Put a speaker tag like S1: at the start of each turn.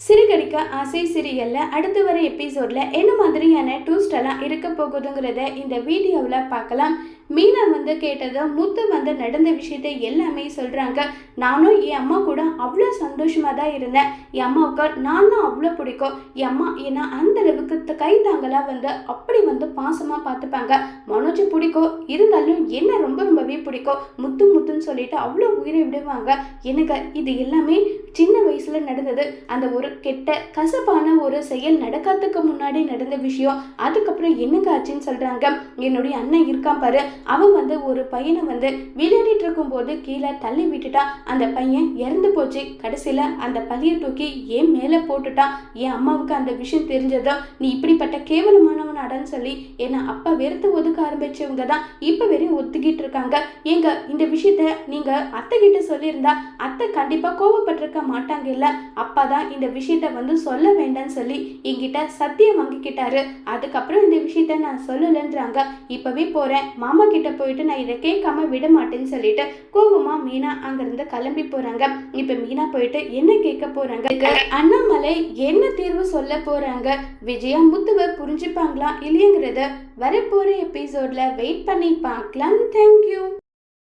S1: சிறுகடிக்க ஆசை சிறியல்ல அடுத்து வர எபிசோட்ல என்ன மாதிரியான ட்விஸ்ட் எல்லாம் இருக்க போகுதுங்கிறத இந்த வீடியோவில் பார்க்கலாம். மீனா வந்து கேட்டதும் முத்து வந்து நடந்த விஷயத்த எல்லாமே சொல்கிறாங்க நானும் என் அம்மா கூட அவ்வளோ சந்தோஷமாக தான் இருந்தேன். என் அம்மாவுக்கு நானும் அவ்வளோ பிடிக்கும். என் அம்மா ஏன்னா அந்த அளவுக்கு கை தாங்களாக வந்து அப்படி வந்து பாசமாக பார்த்துப்பாங்க. மனோஜ் பிடிக்கும். இருந்தாலும் என்ன ரொம்ப ரொம்பவே பிடிக்கும். முத்து முத்துன்னு சொல்லிட்டு அவ்வளோ உயிரை விடுவாங்க. எனக்கு இது எல்லாமே சின்ன வயசுல நடந்தது. அந்த ஒரு கெட்ட கசப்பான ஒரு செயல் நடக்காததுக்கு முன்னாடி நடந்த விஷயம். அதுக்கப்புறம் என்னங்க ஆச்சுன்னு சொல்றாங்க. என்னுடைய அண்ணன் இருக்கான் பாரு. அவன் வந்து ஒரு பையனை வந்து விளையாடிட்டு இருக்கும்போது கீழே தள்ளி விட்டுட்டான் அந்த பையன் இறந்து போச்சு. கடைசியில அந்த பழியை தூக்கி ஏன் மேலே போட்டுட்டான். என் அம்மாவுக்கு அந்த விஷயம் தெரிஞ்சதும் நீ இப்படிப்பட்ட கேவலமானவன் அடன்னு சொல்லி என்னை அப்பா வெறுத்து ஒதுக்க ஆரம்பிச்சவங்க தான் இப்போ வரையும் ஒத்துக்கிட்டு இருக்காங்க. ஏங்க இந்த விஷயத்த நீங்க அத்தை கிட்ட சொல்லியிருந்தா அத்தை கண்டிப்பா கோவப்பட்டிருக்க மாட்டாங்க இல்லை அப்பா தான் இந்த விஷயத்த வந்து சொல்ல வேண்டாம்னு சொல்லி என்கிட்ட சத்தியம் வாங்கிக்கிட்டாரு. அதுக்கப்புறம் இந்த விஷயத்த நான் சொல்லலைன்றாங்க. இப்போவே போகிறேன் மாமா கிட்ட போயிட்டு நான் இதை கேட்காம விட மாட்டேன்னு சொல்லிட்டு கோபமாக மீனா அங்கேருந்து கிளம்பி போகிறாங்க இப்போ மீனா போயிட்டு என்ன கேட்க போகிறாங்க அண்ணாமலை என்ன தீர்வு சொல்ல போகிறாங்க விஜயா முத்துவை புரிஞ்சுப்பாங்களா இல்லைங்கிறத வரப்போகிற எபிசோடில் வெயிட் பண்ணி பார்க்கலாம் தேங்க்யூ